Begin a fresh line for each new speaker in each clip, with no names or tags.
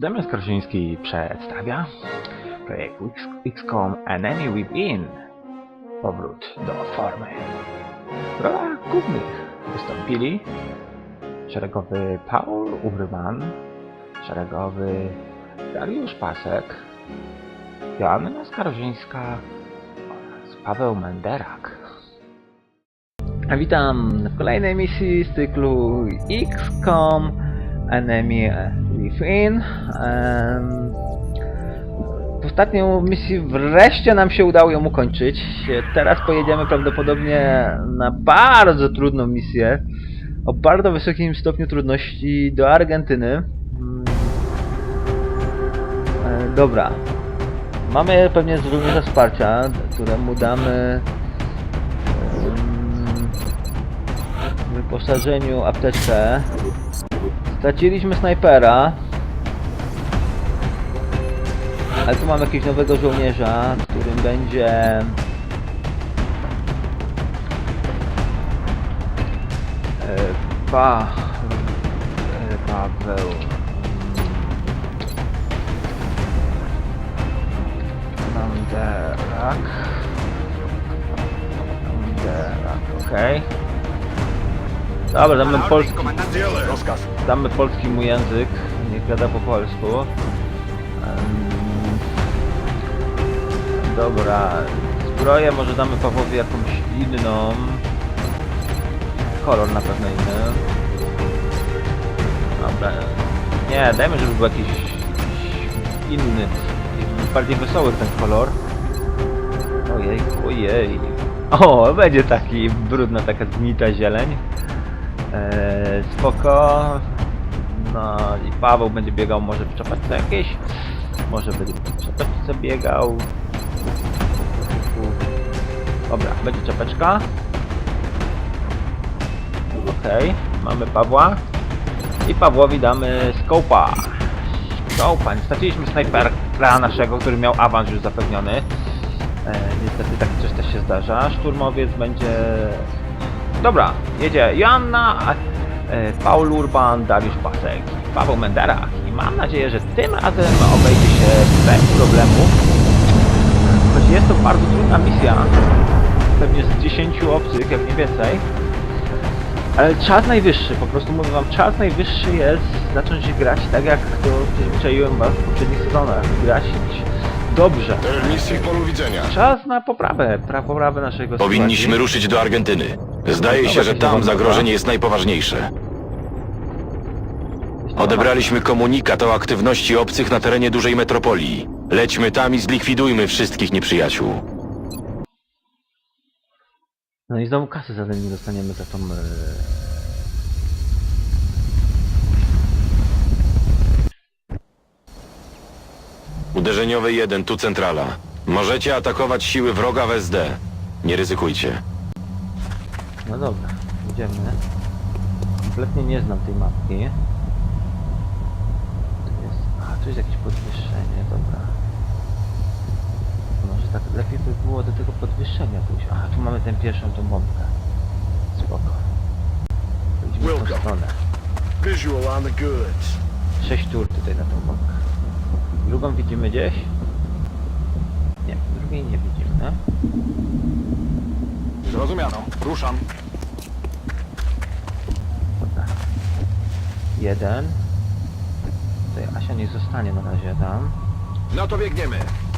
Damian Skarżyński przedstawia projekt XCOM Enemy Within. Powrót do formy. W rolach głównych wystąpili szeregowy Paul Uryman, szeregowy Dariusz Pasek, Joanna Skarżyńska oraz Paweł Menderak. Witam w kolejnej misji z cyklu XCOM Enemy Within. W ostatnią misji wreszcie nam się udało ją ukończyć. Teraz pojedziemy prawdopodobnie na bardzo trudną misję o bardzo wysokim stopniu trudności do Argentyny. Dobra. Mamy pewnie żołnierza wsparcia, któremu damy w wyposażeniu apteczkę. Straciliśmy snajpera. Ale tu mamy jakiegoś nowego żołnierza, którym będzie... E, Pa... e, Paweł... Manderak... Manderak, okej. Dobra, damy polski,
Rozkaz.
Damy polski mu język, niech gada po polsku. Dobra, zbroję może damy Pawłowi jakąś inną. Kolor na pewno inny. Dobra, nie, dajmy, żeby był jakiś, inny, bardziej wesoły ten kolor. Ojej, ojej. O, będzie taki brudna, taka zgnita zieleń. Eee, spoko. No i Paweł będzie biegał może w czapeczce jakieś. Może będzie w czapeczce biegał. Dobra, będzie czapeczka. Okej, mamy Pawła. I Pawłowi damy skopa. Skopa. Straciliśmy snajpera naszego, który miał awans już zapewniony. E, niestety tak coś też się zdarza. Szturmowiec będzie... Dobra, jedzie Joanna, e, Paul Urban, Dariusz Pasek i Paweł Menderak. I mam nadzieję, że tym razem obejdzie się bez problemu. Choć jest to bardzo trudna misja. Pewnie z 10 obcych, jak nie więcej. Ale czas najwyższy, po prostu mówię wam, czas najwyższy jest zacząć grać tak jak to przyzwyczaiłem was w poprzednich sezonach. Grać dobrze.
Misji w polu widzenia.
Czas na poprawę, pra poprawę naszego
Powinniśmy
sytuacji.
ruszyć do Argentyny. Zdaje się, że tam zagrożenie jest najpoważniejsze. Odebraliśmy komunikat o aktywności obcych na terenie dużej metropolii. Lećmy tam i zlikwidujmy wszystkich nieprzyjaciół.
No i znowu kasy za nie dostaniemy za tą... E...
Uderzeniowy 1, tu centrala. Możecie atakować siły wroga w SD. Nie ryzykujcie.
No dobra, idziemy. Kompletnie nie znam tej mapki. Tu jest... A, tu jest jakieś podwyższenie, dobra. Może tak lepiej by było do tego podwyższenia pójść. A, tu mamy tę pierwszą tą bombkę. Spoko. Idźmy w tą stronę.
Visual on the goods.
Sześć tur tutaj na tą bombkę. Drugą widzimy gdzieś? Nie, drugiej nie widzimy.
Zrozumiano. Ruszam.
Dobra. Jeden. Tutaj Asia nie zostanie na razie tam.
No to biegniemy.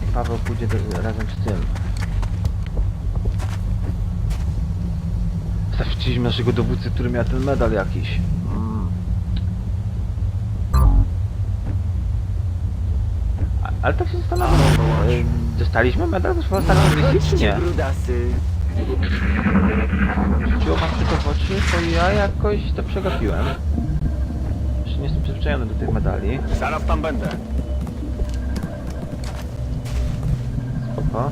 I Paweł pójdzie do, razem z tym. Zawściliśmy naszego dowódcę, który miał ten medal jakiś. Mm. A, ale tak się zastanawiam. y, Dostaliśmy medal w ostatniej misji, czy nie? Rzuciło wam tylko w oczy, to ja jakoś to przegapiłem. Nie jestem przyzwyczajony do tych medali.
Zaraz tam będę.
Spoko.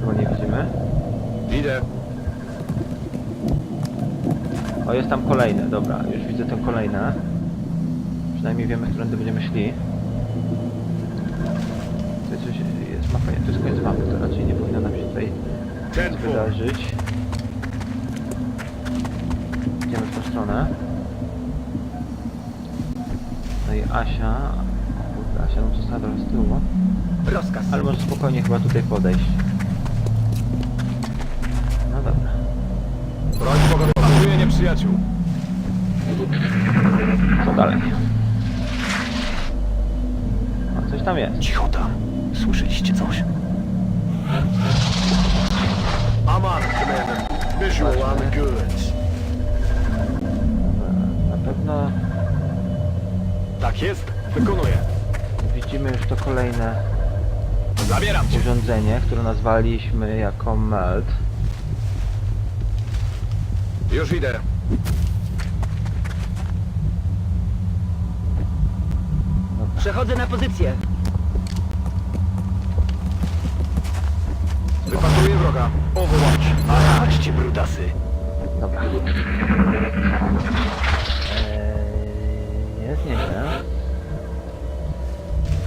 Chyba nie widzimy.
Idę.
O, jest tam kolejne, dobra, już widzę te kolejne. Przynajmniej wiemy, którędy będziemy szli. Tutaj coś jest mapa, to jest koniec mapy, to raczej nie powinno nam się tutaj wydarzyć. Idziemy w tą stronę. Asia. Kurde, Asia nam została trochę z tyłu.
Rozkaz.
Ale może spokojnie chyba tutaj podejść. No dobra.
Broń pogotowa. Atakuje nieprzyjaciół.
Co dalej? O, coś tam jest.
Cicho tam. Słyszeliście coś? I'm on it, Commander. Visual on the goods.
Na pewno
Tak jest. Wykonuję.
widzimy już to kolejne
Zabieram cię.
urządzenie, które nazwaliśmy jako MELT.
Już idę.
Przechodzę na pozycję.
Wypatruję wroga. Overwatch. A chodźcie, brudasy.
Dobra. Jest nieźle.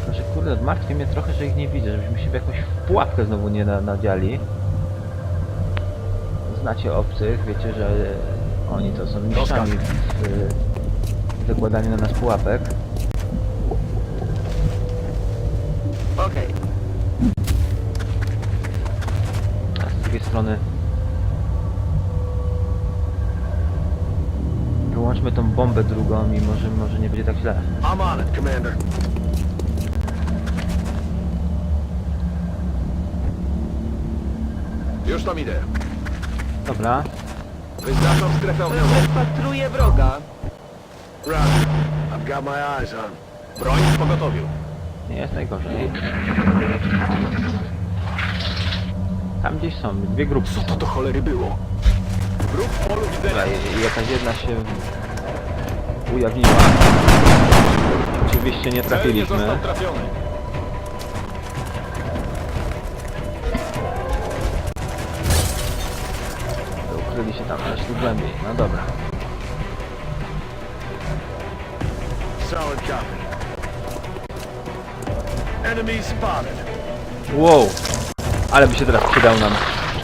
Tylko, że kurde, martwi mnie trochę, że ich nie widzę, żebyśmy się w jakąś pułapkę znowu nie na, nadziali. Znacie obcych, wiecie, że oni to są mistrzami w, w zakładaniu na nas pułapek.
Okej.
A z drugiej strony wyłączmy tą bombę drugą i może, może nie będzie tak źle.
I'm on it, Commander. Już tam idę.
Dobra,
Wyznaczam strefę ogniową.
Wypatruję wroga.
Run. I've got my eyes on. Broń w pogotowiu.
nie jest najgorzej. Tam gdzieś są, dwie grupy.
Co to do cholery było? Wróg w polu
Dobra,
widzenia.
i- i jakaś jedna się ujawniła. Oczywiście nie trafiliśmy. Ukryli się tam, szli głębiej. No dobra.
Solid copy. Enemy spotted.
Wow! Ale by się teraz przydał nam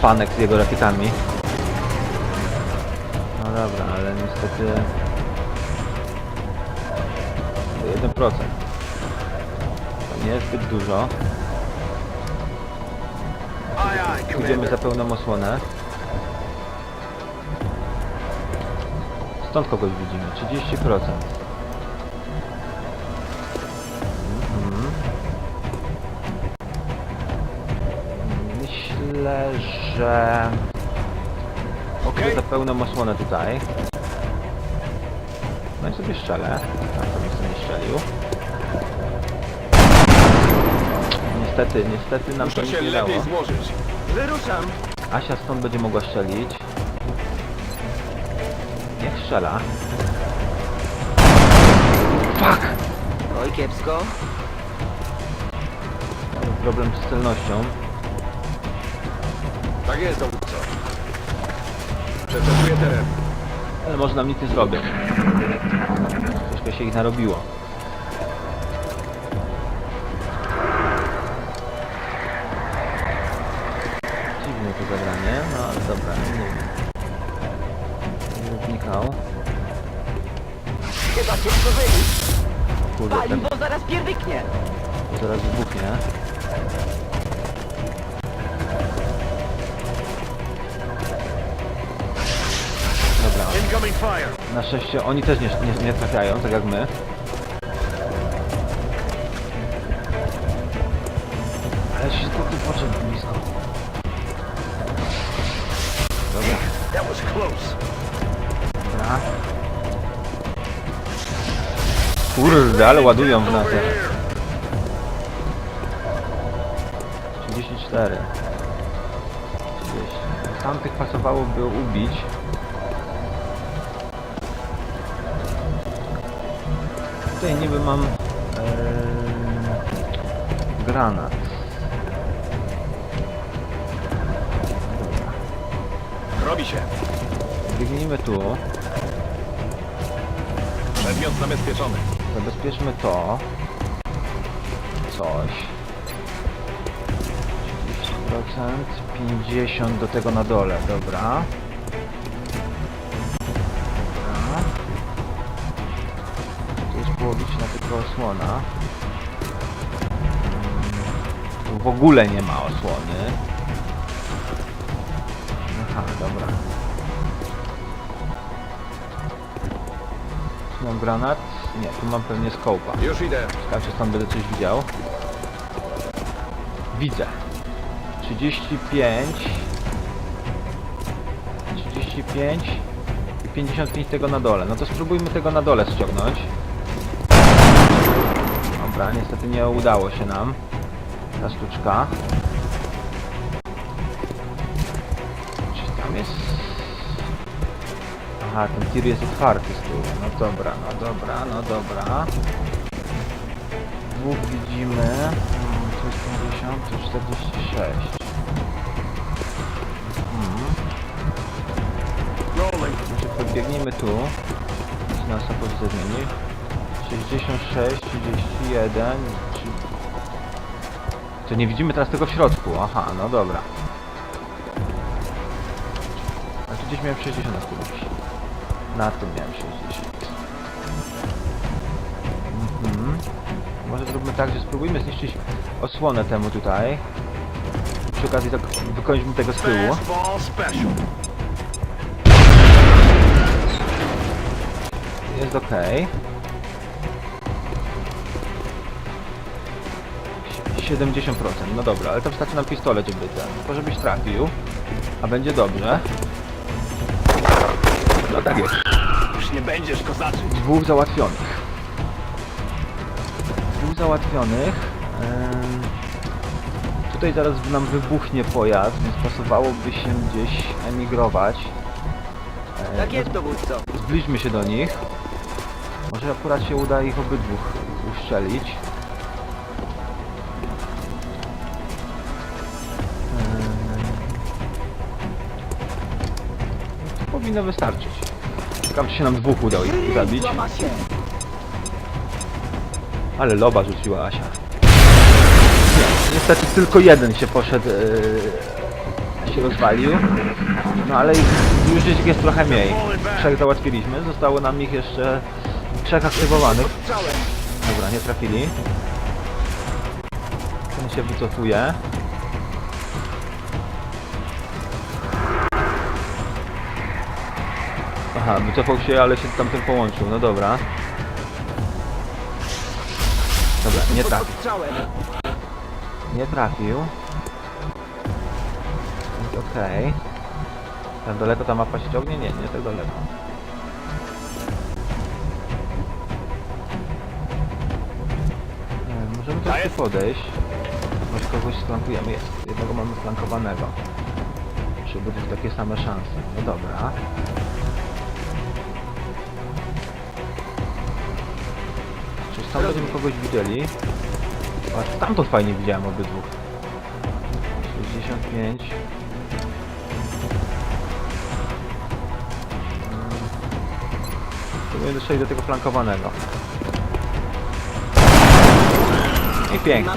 panek z jego rakietami. No dobra, ale niestety... To 1%. To nie jest zbyt dużo. Idziemy za pełną osłonę. Stąd kogoś widzimy. 30%. Mhm. Myślę, że... Idę za pełną osłonę tutaj. No i sobie strzelę. Tak, to bym sobie nie strzelił. Niestety, niestety nam to
Muszę
nic
się
nie dało.
lepiej złożyć.
Wyruszam.
Asia stąd będzie mogła strzelić. Niech strzela. Fuck!
Oj, kiepsko.
Mamy problem z celnością.
Tak jest, dowódco. Przeczesuję teren.
Ale może nam nic nie zrobią. Troszkę się ich narobiło. Dziwne to zagranie, no ale dobra, nie wiem. Wnikał.
Chyba cię.
O kurde, ten
Paliwo zaraz pierdyknie.
zaraz wybuchnie. Na szczęście oni też nie, nie, nie trafiają, tak jak my. Ale się tu poczekaj blisko. Dobra, dobra. Kurde, ale ładują w nas.
Over
jak-
here.
34. 30. Tamtych pasowałoby ubić. Tutaj niby mam em, granat.
Robi się.
Biegnijmy tu.
Przedmiot zabezpieczony.
Zabezpieczmy to. Coś. 30%, 50 do tego na dole, dobra. Być na tylko osłona. Tu w ogóle nie ma osłony. Aha, dobra. Tu mam granat? Nie, tu mam pewnie skołpa.
Już idę.
Ciekawe, czy stąd będę coś widział. Widzę. 35. 35 i 55 tego na dole. No to spróbujmy tego na dole ściągnąć. Dobra, niestety nie udało się nam. Ta sztuczka. Czy tam jest... Aha, ten tir jest otwarty z tyłu. No dobra, no dobra, no dobra. Dwóch widzimy. Hmm, To jest 50, to 46. Hmm. Może podbiegnijmy tu. Jeśli nas pozycja zmieni. 66, 31. Czy... To nie widzimy teraz tego w środku. Aha, no dobra. A tu gdzieś miałem 60 na którymś. Na tym miałem 60. Mhm. Może zróbmy tak, że spróbujmy zniszczyć osłonę temu tutaj. Przy okazji tak wykończmy tego z tyłu.
Fastball special.
Jest 70%, no dobra, ale to wystarczy nam pistolet, żeby ten, tylko żebyś trafił, a będzie dobrze. No tak jest.
Już nie będziesz kozaczyć.
Dwóch załatwionych. Dwóch załatwionych. Em, Tutaj zaraz nam wybuchnie pojazd, więc pasowałoby się gdzieś emigrować. E,
Tak jest, dowódco.
Zbliżmy się do nich. Może akurat się uda ich obydwóch uszczelić. Powinno wystarczyć. Ciekawe, czy się nam dwóch udało ich zabić. Ale loba rzuciła Asia. Nie, niestety tylko jeden się poszedł, yy, się rozwalił. No ale już gdzieś jest trochę mniej. Trzech załatwiliśmy, zostało nam ich jeszcze trzech aktywowanych. Dobra, nie trafili. Ten się wycofuje. Aha, wycofał się, ale się tamten połączył. No dobra. Dobra, nie trafił. Nie trafił. Więc okej. Tak daleko ta mapa się ciągnie? Nie, nie tak daleko. Możemy
jest.
podejść. Może kogoś sflankujemy. Jest. Jednego mamy flankowanego. Czy będą takie same szanse? No dobra. Tam będziemy kogoś widzieli? A stamtąd fajnie widziałem obydwu. 65. Spróbuję dotrzeć do tego flankowanego. I pięknie.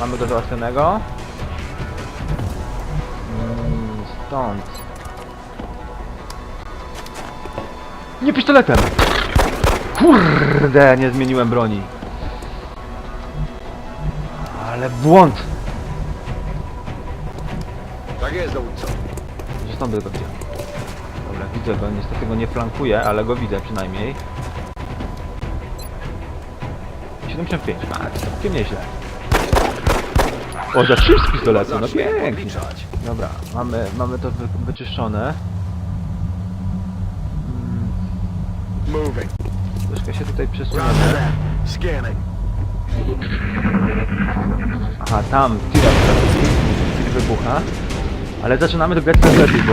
Mamy go załatwionego. Mm, Stąd. Nie pistoletem! Kurde, nie zmieniłem broni. Ale błąd!
Tak jest, dowódco.
Że stąd go widział. Dobra, widzę go, niestety go nie flankuję, ale go widzę przynajmniej. 75, a całkiem nieźle. O, za 3 z pistoletu, no pięknie. Dobra, mamy, mamy to wy, wyczyszczone. Mm,
Moving.
Troszkę się tutaj przesuniemy. Aha, tam tira tir wybucha. Ale zaczynamy grać coraz lepiej, bo...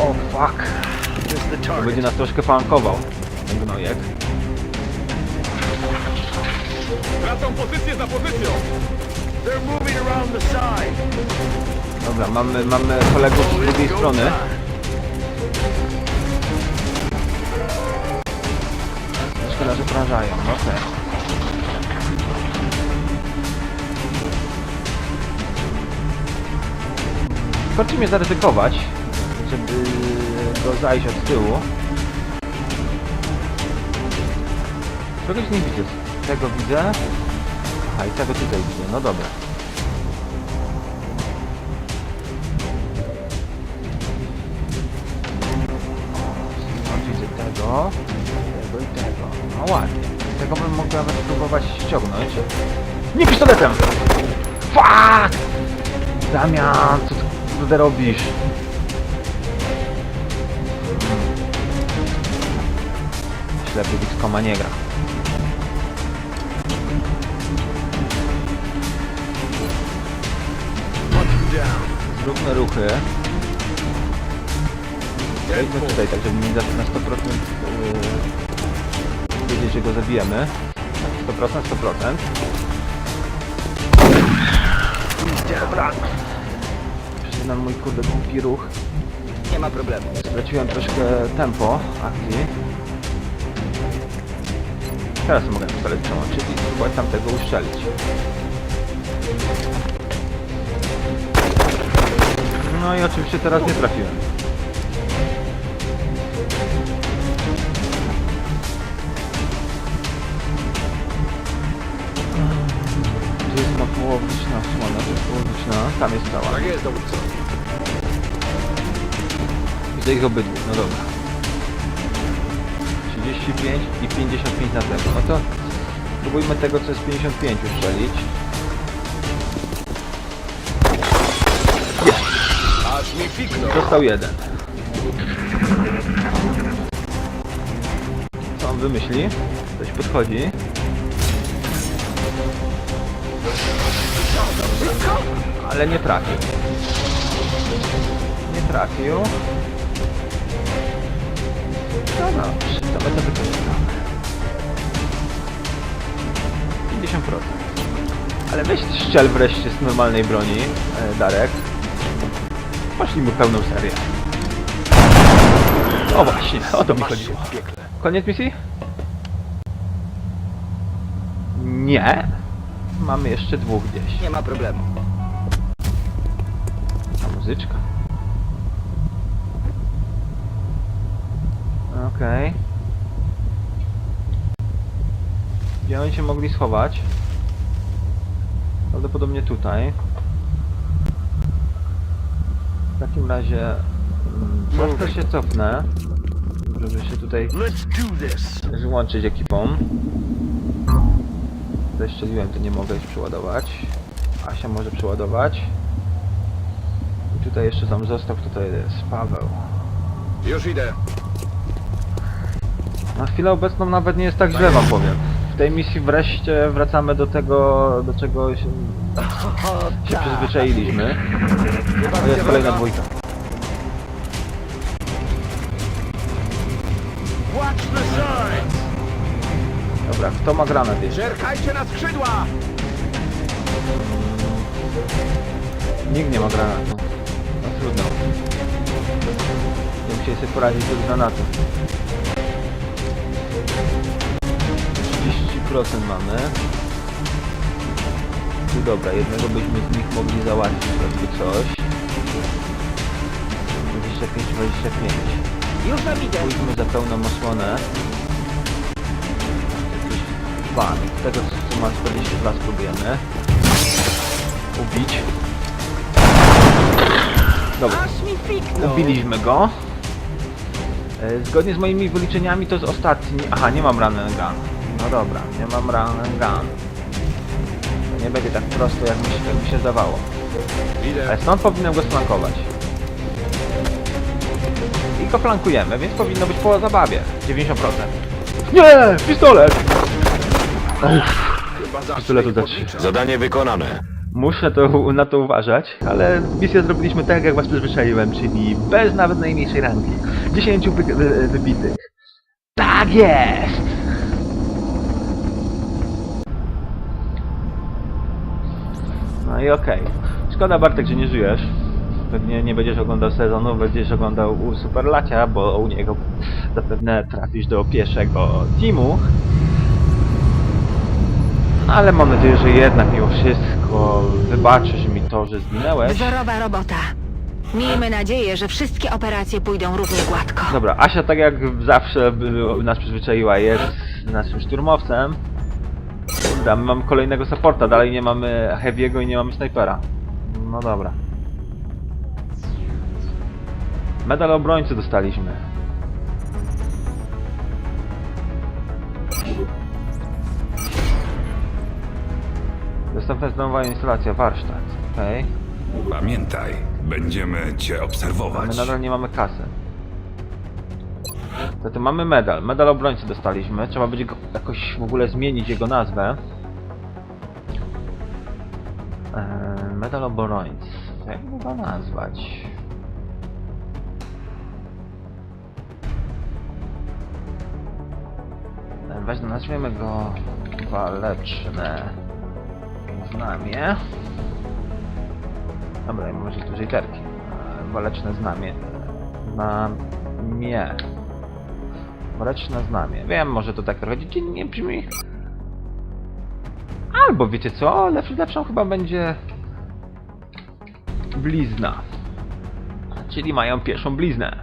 O fuck!
Is the
To będzie nas troszkę pankował. Ten gnojek.
Tracą pozycję za pozycją.
Dobra, mamy, mamy kolegów z drugiej strony. Nas obrażają, no okej. Chodźcie mnie zaryzykować, żeby go zajść od tyłu. Czegoś nie widzę. Tego widzę. Aha, i tego tutaj widzę. No dobra. Widzę tego. No ładnie. Tego bym mógł nawet spróbować ściągnąć. Nie pistoletem! Fuck! Damian, co ty robisz? Ślepy X-Koma nie gra. Zróbmy ruchy. Wejdźmy tutaj, tak żeby mi na 100% yy, wiedzieć, że go zabijemy. Tak, 100%, 100%. Dobra. Mój kurde głupi ruch.
Nie ma problemu.
Straciłem troszkę tempo akcji. Teraz mogę pistolet przełączyć i spróbować tamtego uszczelić. No i oczywiście teraz nie trafiłem. Tam jest cała.
Tak jest, dowódco.
Widzę ich obydwu, no dobra. 35 i 55 na tego. No to spróbujmy tego, co jest 55 uszczelić.
Aż mi fiknął.
Został jeden. Co on wymyśli? Ktoś podchodzi. Ale nie trafił. Nie trafił. No dobrze, to będę wykorzystamy. 50%. Ale weź strzel wreszcie z normalnej broni, e, Darek. Poszli mu pełną serię. O właśnie, o to mi chodziło. Koniec misji? Nie. Mamy jeszcze dwóch gdzieś.
Nie ma problemu.
Muzyczka. Okej. Gdzie oni się mogli schować? Prawdopodobnie tutaj. W takim razie mm, troszkę się cofnę, żeby się tutaj złączyć ekipą. Zeszczeliłem, to nie mogę już przeładować. Asia może przeładować. Tutaj jeszcze tam został, kto to jest? Paweł.
Już idę.
Na chwilę obecną nawet nie jest tak źle, wam powiem. W tej misji wreszcie wracamy do tego, do czego się, się
tak.
przyzwyczailiśmy. To jest kolejna dwójka.
Watch the signs.
Dobra, kto ma granat jeszcze?
Zerkajcie na skrzydła.
Nikt nie ma granatu. No trudno. Nie musieli sobie poradzić bez granatu. 30% mamy. Tu dobra, jednego byśmy z nich mogli załatwić, jakby coś. 25, 25.
Już tam idę.
Pójdźmy za pełną osłonę. Z tego co ma 42 spróbujemy. Ubić. Dobra.
Aż mi fiknął.
Ubiliśmy go. E, Zgodnie z moimi wyliczeniami to jest ostatni... Aha, nie mam run and gun. No dobra, nie mam run and gun. To nie będzie tak prosto jak mi się, jak mi się zdawało.
Idę.
Ale stąd powinienem go splankować. I go flankujemy, więc powinno być po zabawie. 90%. Nie! Pistolet! Uff,
Chyba zacznę
pistoletu
ich podliczać.
Zadanie wykonane.
Muszę to, na to uważać, ale misję zrobiliśmy tak, jak was przyzwyczaiłem, czyli bez nawet najmniejszej ranki. 10 wy, wy, wybitych. Tak jest! No i okej. Szkoda Bartek, że nie żyjesz. Pewnie nie będziesz oglądał sezonu, będziesz oglądał u Superlacia, bo u niego zapewne trafisz do pierwszego teamu. Ale mam nadzieję, że jednak mimo wszystko wybaczysz mi to, że zginęłeś.
Wzorowa robota. Miejmy nadzieję, że wszystkie operacje pójdą równie gładko.
Dobra, Asia tak jak zawsze nas przyzwyczaiła, jest naszym szturmowcem. My mamy kolejnego supporta, dalej nie mamy Heavy'ego i nie mamy snajpera. No dobra. Medal obrońcy dostaliśmy. Dostępna jest nowa instalacja, warsztat. Okej.
Pamiętaj, będziemy cię
My
obserwować.
nadal nie mamy kasy. Zatem mamy medal. Medal obrońcy dostaliśmy. Trzeba będzie go jakoś w ogóle zmienić jego nazwę. Eee, medal obrońcy. Jak go nazwać? Eee, Weź, nazwiemy go waleczne znamie. Dobra, może tu literki. E, Waleczne znamie. Znamie. Waleczne znamie. Wiem, może to tak trochę dziecinnie brzmi. Albo wiecie co? Lepszy, lepszą chyba będzie blizna. Czyli mają pierwszą bliznę.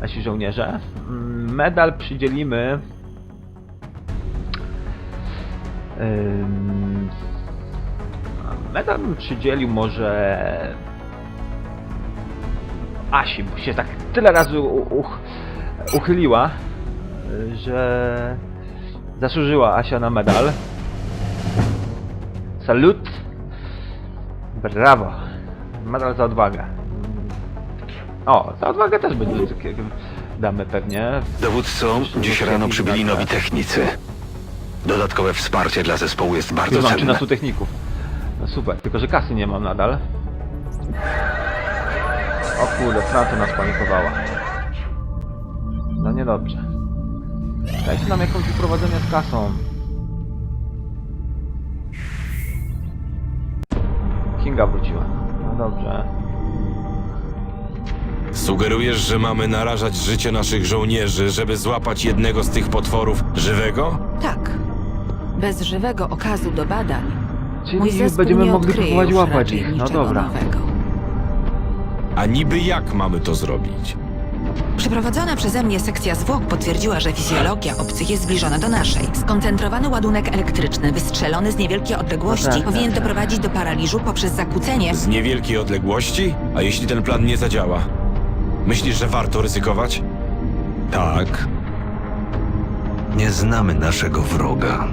Nasi żołnierze. Mm, Medal przydzielimy. Medal przydzielił może... Asi, bo się tak tyle razy uch, uchyliła, że zasłużyła Asia na medal. Salut! Brawo! Medal za odwagę. O, za odwagę też będzie takiego damy pewnie.
Dowódco, dziś rano przybyli nowi technicy. Dodatkowe wsparcie dla zespołu jest bardzo
mam
cenne.
13 techników. Super, tylko że kasy nie mam nadal. O kurde, Francja nas panikowała. No niedobrze. Dajcie nam jakąś uprowadzenie z kasą. Kinga wróciła. No dobrze.
Sugerujesz, że mamy narażać życie naszych żołnierzy, żeby złapać jednego z tych potworów żywego?
Tak. Bez żywego okazu do badań mój
Czyli
zespół
będziemy
nie
mogli
odkryje
próbować
już
łapać
raczej
ich. No
niczego
dobra.
Nowego.
A niby jak mamy to zrobić?
Przeprowadzona przeze mnie sekcja zwłok potwierdziła, że fizjologia obcych jest zbliżona do naszej. Skoncentrowany ładunek elektryczny, wystrzelony z niewielkiej odległości,
No tak,
powinien
tak, tak.
doprowadzić do paraliżu poprzez zakłócenie.
Z niewielkiej odległości? A jeśli ten plan nie zadziała? Myślisz, że warto ryzykować?
Tak. Nie znamy naszego wroga.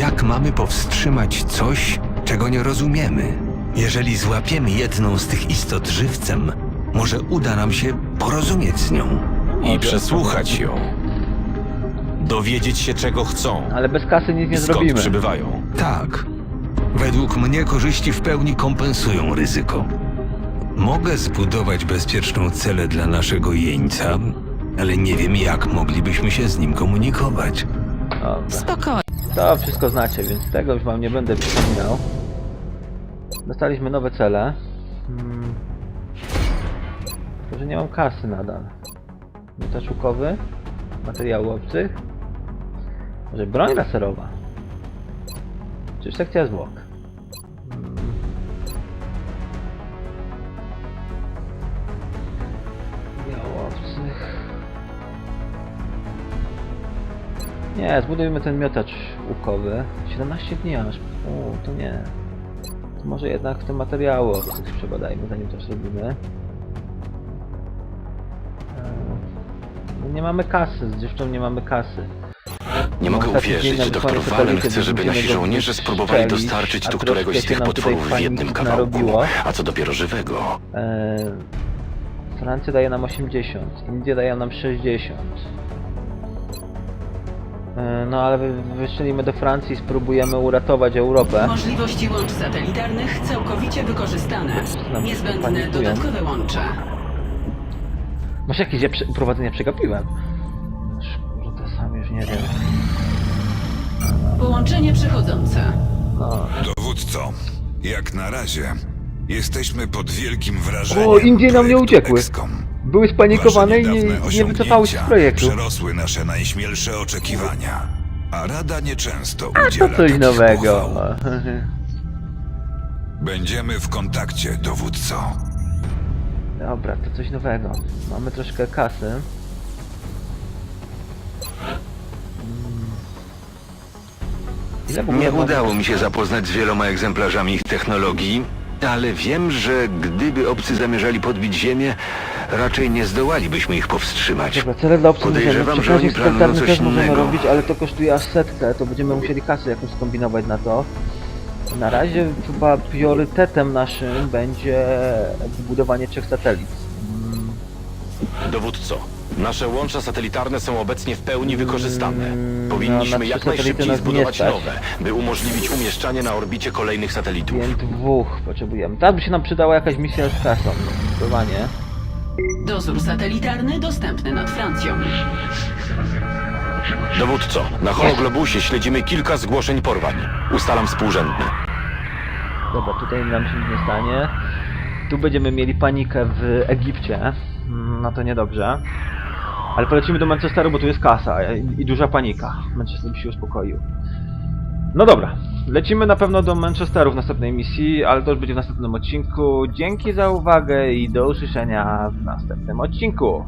Jak mamy powstrzymać coś, czego nie rozumiemy? Jeżeli złapiemy jedną z tych istot żywcem, może uda nam się porozumieć z nią.
I przesłuchać ją. Dowiedzieć się, czego chcą.
Ale bez kasy nic nie
skąd
zrobimy.
przybywają.
Tak. Według mnie korzyści w pełni kompensują ryzyko. Mogę zbudować bezpieczną celę dla naszego jeńca, ale nie wiem jak moglibyśmy się z nim komunikować.
Dobra.
Spokojnie.
To wszystko znacie, więc tego już wam nie będę przypominał. Dostaliśmy nowe cele. Hmm. Tylko, że nie mam kasy nadal. Miotacz łukowy. Materiały obcych. Może broń laserowa. Czy sekcja zwłok. Nie, zbudujmy ten miotacz łukowy. 17 dni aż. O, to nie. To może jednak te materiały obcych przebadajmy, zanim to zrobimy. No nie mamy kasy, z dziewczą nie mamy kasy.
Nie mogę uwierzyć, doktor
satelity,
chce, żeby nasi żołnierze spróbowali dostarczyć tu któregoś z tych potworów w jednym kawałku. A co dopiero żywego?
Eee, Francja daje nam 80, Indie dają nam 60. Eee, no ale wy- wystrzelimy do Francji i spróbujemy uratować Europę.
Możliwości łącz satelitarnych całkowicie wykorzystane.
Nam
Niezbędne dodatkowe łącze.
Może jakieś ja przegapiłem? Może to sam już nie wiem.
Połączenie przechodzące.
No.
Dowódco, jak na razie jesteśmy pod wielkim wrażeniem.
O, Indie nam nie uciekły.
XCOM.
Były spanikowane i nie, nie wycofały się z projektu.
Przerosły nasze najśmielsze oczekiwania. A Rada nieczęsto
A
udziela
to coś
takich
nowego.
pochwał. Będziemy w kontakcie, dowódco.
Dobra, to coś nowego. Mamy troszkę kasy. Mm. Ile w ogóle
Nie
mamy-
udało mi się zapoznać z wieloma egzemplarzami ich technologii, ale wiem, że gdyby obcy zamierzali podbić Ziemię, raczej nie zdołalibyśmy ich powstrzymać.
Dobra, cele dla obsługi
Podejrzewam, że
Przekaźnik
oni planują
specjalny
coś
też możemy
innego.
robić, ale to kosztuje aż setkę, to będziemy musieli kasy jakoś skombinować na to. Na razie chyba priorytetem naszym będzie wybudowanie trzech satelit. Mm,
Dowódco, nasze łącza satelitarne są obecnie w pełni wykorzystane.
Mm,
Powinniśmy
no, na
jak
trzy satelity
najszybciej
nas nie
zbudować
stać.
nowe, by umożliwić umieszczanie na orbicie kolejnych satelitów.
Więc dwóch potrzebujemy. Teraz by się nam przydała jakaś misja z kasą. Zdecydowanie.
Dozór satelitarny dostępny nad Francją.
Dowódco, na hologlobusie śledzimy kilka zgłoszeń porwań. Ustalam współrzędne.
Dobra, tutaj nam się nic nie stanie. Tu będziemy mieli panikę w Egipcie. Mm, No to niedobrze. Ale polecimy do Manchesteru, bo tu jest kasa i, i duża panika. Manchester by się uspokoił. No dobra, lecimy na pewno do Manchesteru w następnej misji, ale to już będzie w następnym odcinku. Dzięki za uwagę i do usłyszenia w następnym odcinku.